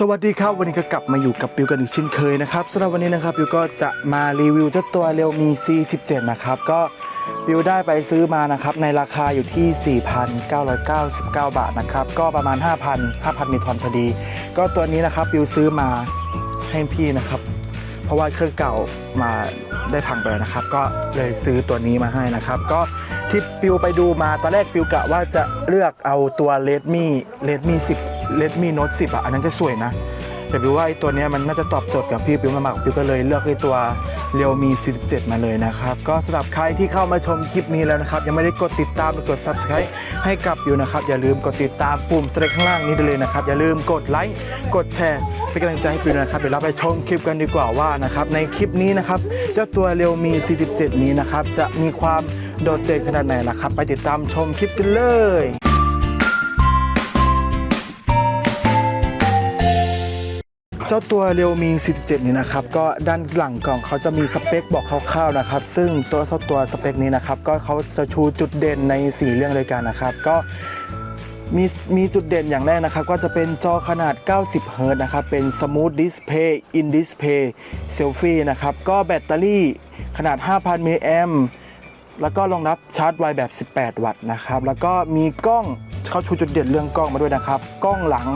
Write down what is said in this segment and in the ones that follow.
สวัสดีครับ วันนี้ก็กลับมาอยู่กับปิวกันอีกเช่นเคยนะครับสำหรับวันนี้นะครับปิวก็จะมารีวิวเจ้าตัวเรียวมี C17 นะครับก็ปิวได้ไปซื้อมานะครับในราคาอยู่ที่ 4,999 บาทนะครับก็ประมาณ 5,000 5,000มีทอนพอดี ก็ตัวนี้นะครับปิวซื้อมาให้พี่นะครับ เพราะว่าเครื่องเก่ามาได้พังไปนะครับ ก็เลยซื้อตัวนี้มาให้นะครับ ก็ที่ปิวไปดูมาตอนแรกปิวกะว่าจะเลือกเอาตัว Redmi Redmi 10 Redmi Note 10อะ อันนั้นก็สวยนะ แต่ปิวว่าไอ้ตัวนี้มันน่าจะตอบโจทย์กับพี่ปิวมากๆปิวก็เลยเลือกไอ้ตัว Realme 47 มาเลยนะครับ ก็สำหรับใครที่เข้ามาชมคลิปนี้แล้วนะครับ ยังไม่ได้กดติดตามหรือกด Subscribe ให้กับปิวนะครับ อย่าลืมกดติดตามปุ่มสเล็กข้างล่างนี้ได้เลยนะครับ อย่าลืมกดไลค์กดแชร์เป็นกำลังใจให้ปิวนะครับ เดี๋ยวเราไปชมคลิปกันดีกว่าว่านะครับในคลิปนี้นะครับเจ้าตัว Realme 47 นี้นะครับจะมีความโดดเด่นขนาดไหนล่ะครับ ไปติดตามชมคลิปกันเลย เจ้าตัว Realme 47 นี้นะครับ ก็ด้านหลังกล่องเขาจะมีสเปคบอกคร่าวๆนะครับ ซึ่งตัวเจ้าตัวสเปคนี้นะครับ ก็เขาจะชูจุดเด่นใน 4 เรื่องเลยกันนะครับ ก็มีมีจุดเด่นอย่างแรกนะครับ ก็จะเป็นจอขนาด 90 เฮิรตซ์นะครับ เป็น Smooth Display In Display Selfie นะครับ ก็แบตเตอรี่ขนาด 5,000มิลลิแอมแล้วก็รองรับชาร์จไวแบบ 18 วัตต์นะครับ แล้วก็มีกล้องเขาชูจุดเด่นเรื่องกล้องมาด้วยนะครับ กล้องหลัง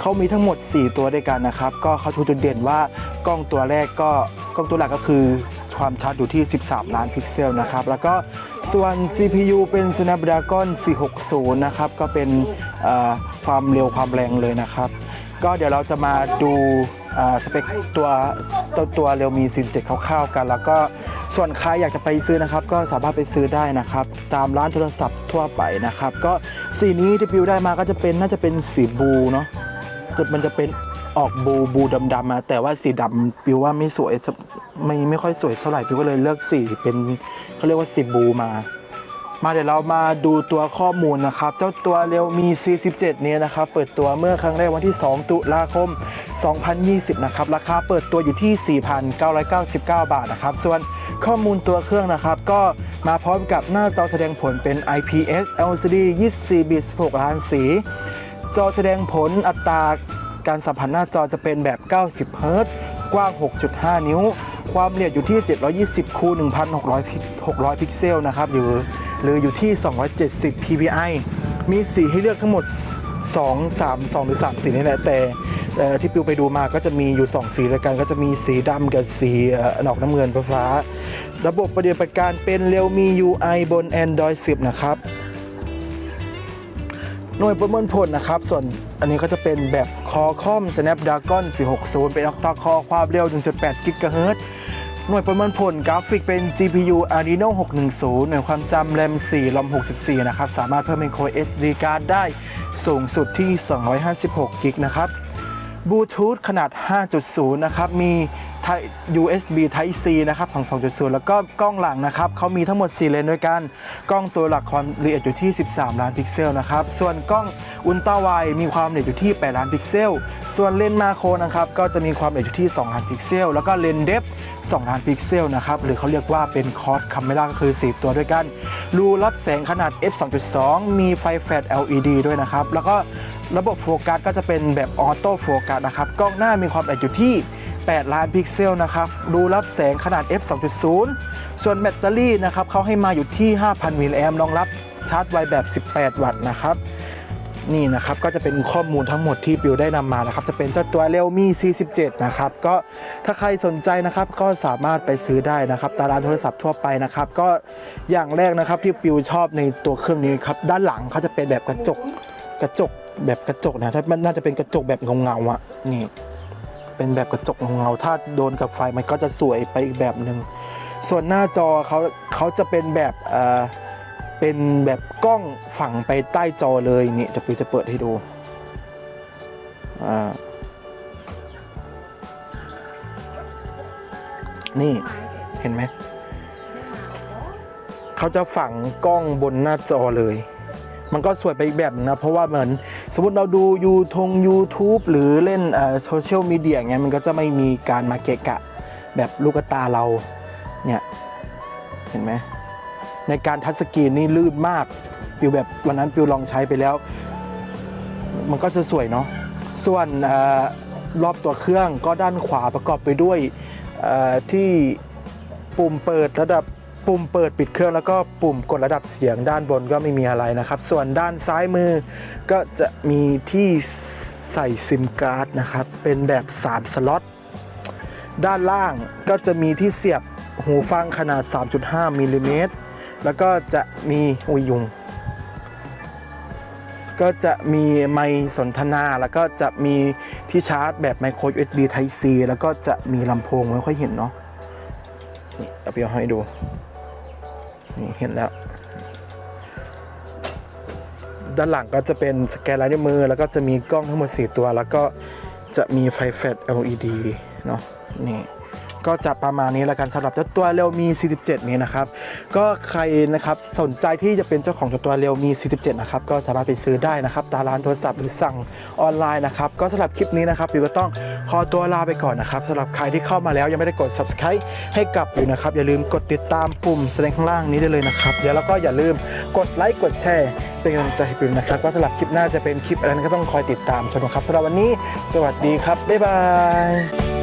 เขามีทั้งหมด 4 ตัวด้วยกันนะครับ ก็เขาชูจุดเด่นว่ากล้องตัวแรกก็กล้องตัวหลักก็คือความชัดอยู่ที่ 13 ล้านพิกเซลนะครับ แล้วก็ส่วน CPU เป็น Snapdragon 460 นะครับ ก็เป็นความเร็วความแรงเลยนะครับ ก็เดี๋ยวเราจะมาดูสเปคตัวตัวตัวเรียวมี 47 คร่าวๆกัน แล้วก็ส่วนใครอยากจะไปซื้อนะครับ ก็สามารถไปซื้อได้นะครับ ตามร้านโทรศัพท์ทั่วไปนะครับ ก็สีนี้ที่ปิวได้มาก็จะเป็นน่าจะเป็นสีบลูเนาะ มันจะเป็นออกบูบูดำๆมาแต่ว่าสีดำปิวว่าไม่สวยไม่ไม่ค่อยสวยเท่าไหร่ปิวก็เลยเลือกสีเป็นเขาเรียกว่าสีบูมา มาเดี๋ยวเรามาดูตัวข้อมูลนะครับ เจ้าตัวเร็วมี 47 เนี้นะครับ เปิดตัวเมื่อครั้งแรกวันที่ 2 ตุลาคม 2020 นะครับ ราคาเปิดตัวอยู่ที่ 4,999 บาทนะครับ ส่วนข้อมูลตัวเครื่องนะครับ ก็มาพร้อมกับหน้าจอแสดงผลเป็น IPS LCD 24 บิต 16 ล้านสี จอแสดงผลอัตรา การสัมผัสหน้าจอจะเป็นแบบ 90 เฮิรตซ์กว้าง 6.5 นิ้ว ความละเอียดอยู่ที่ 720คูณ1,600พิก600 พิกเซลนะครับหรือหรืออยู่ที่ 270 ppi มีสีให้เลือกทั้งหมด 2 3 2 หรือ 3 สีนี่แหละแต่เอ่อที่ปิวไปดูมาก็จะมีอยู่ 2 สีด้วยกัน ก็จะมีสีดำกับสีเอ่อกน้ำเงินฟ้า ระบบปฏิบัติการเป็น Realme UI บน Android 10 นะครับ หน่วยประมวลผลนะครับ ส่วนอันนี้ก็จะเป็นแบบคอคอม Snapdragon 460 เป็น octa core ความเร็ว 1.8 GHz หน่วยประมวลผลกราฟิกเป็น GPU Adreno 610 หน่วยความจำ RAM 4 ROM 64 นะครับ สามารถเพิ่มเป็น Core SD card ได้สูงสุดที่ 256 กิกนะครับ บลูทูธขนาด 5.0 นะครับ มี USB Type C นะครับ2.2.0 แล้วก็กล้องหลังนะครับ เขามีทั้งหมด 4 เลนส์ด้วยกัน กล้องตัวหลักความละเอียดอยู่ที่ 13 ล้านพิกเซลนะครับ ส่วนกล้องอุลตร้าไวมีความละเอียดอยู่ที่ 8 ล้านพิกเซล ส่วนเลนส์มาโครนะครับ ก็จะมีความละเอียดอยู่ที่ 2 ล้านพิกเซล แล้วก็เลนส์เดฟ2 ล้านพิกเซลนะครับ หรือเขาเรียกว่าเป็นคอร์สคัมเมราก็คือ4ตัวด้วยกัน รูรับแสงขนาด f 2.2 มีไฟแฟลช LED ด้วยนะครับ แล้วก็ ระบบโฟกัสก็จะเป็นแบบออโต้โฟกัสนะครับ กล้องหน้ามีความละเอียดอยู่ที่ 8 ล้านพิกเซลนะครับรูรับแสงขนาด f 2.0 ส่วนแบตเตอรี่นะครับเขาให้มาอยู่ที่ 5,000 มิลลิแอมรองรับชาร์จไวแบบ 18 วัตต์นะครับนี่นะครับก็จะเป็นข้อมูลทั้งหมดที่ปิวได้นำมานะครับ จะเป็นเจ้าตัว Realme C17 นะครับ ก็ถ้าใครสนใจนะครับก็สามารถไปซื้อได้นะครับตารานโทรศัพท์ทั่วไปนะครับ ก็อย่างแรกนะครับที่ปิวชอบในตัวเครื่องนี้ครับ ด้านหลังเขาจะเป็นแบบกระจกกระจก แบบกระจกนะถ้ามันน่าจะเป็นกระจกแบบเงาๆอะนี่ เป็นแบบกระจกเงาๆถ้าโดนกับไฟมันก็จะสวยไปอีกแบบหนึ่งส่วนหน้าจอเขาเขาจะเป็นแบบเอ่อเป็นแบบกล้องฝังไปใต้จอเลยนี่จะปิวจะเปิดให้ดูอ่านี่เห็นไหมเขาจะฝังกล้องบนหน้าจอเลย มันก็สวยไปอีกแบบนึงนะ เพราะว่าเหมือนสมมติเราดูยูทง YouTube หรือเล่นโซเชียลมีเดียเงี้ยมันก็จะไม่มีการมาเกะกะแบบลูกตาเราเนี่ย เห็นไหมในการทัชสกรีนนี่ลื่นมาก ปิวแบบวันนั้นปิวลองใช้ไปแล้ว มันก็จะสวยเนาะส่วนอรอบตัวเครื่องก็ด้านขวาประกอบไปด้วยที่ปุ่มเปิดระดับ ปุ่มเปิดปิดเครื่องแล้วก็ปุ่มกดระดับเสียงด้านบนก็ไม่มีอะไรนะครับ ส่วนด้านซ้ายมือก็จะมีที่ใส่ซิมการ์ดนะครับ เป็นแบบ 3 สล็อต ด้านล่างก็จะมีที่เสียบหูฟังขนาด 3.5มิลลิเมตรแล้วก็จะมีอุยยุง ก็จะมีไมค์สนทนาแล้วก็จะมีที่ชาร์จแบบไมโคร USB Type C แล้วก็จะมีลำโพงไม่ค่อยเห็นเนาะนี่เอาไปเอาให้ดู นี่เห็นแล้ว ด้านหลังก็จะเป็นสแกนลายนิ้วมือ แล้วก็จะมีกล้องทั้งหมด 4 ตัว แล้วก็จะมีไฟแฟลช LED เนาะนี่ ก็จะประมาณนี้แล้วกันสำหรับเจ้าตัวเร็วมี 47 นี้นะครับ ก็ใครนะครับสนใจที่จะเป็นเจ้าของเจ้าตัวเร็วมี 47 นะครับ ก็สามารถไปซื้อได้นะครับตามร้านโทรศัพท์หรือสั่งออนไลน์นะครับ ก็สำหรับคลิปนี้นะครับบิวก็ต้องขอตัวลาไปก่อนนะครับสำหรับใครที่เข้ามาแล้วยังไม่ได้กด subscribe ให้กับบิวนะครับ อย่าลืมกดติดตามปุ่มแสดงข้างล่างนี้ได้เลยนะครับเดี๋ยวแล้วก็อย่าลืมกดไลค์กดแชร์เป็นกำลังใจให้บิวนะครับก็สำหรับคลิปหน้าจะเป็นคลิปอะไรก็ต้องคอยติดตามชมครับสำหรับวันนี้ สวัสดีครับบ๊ายบาย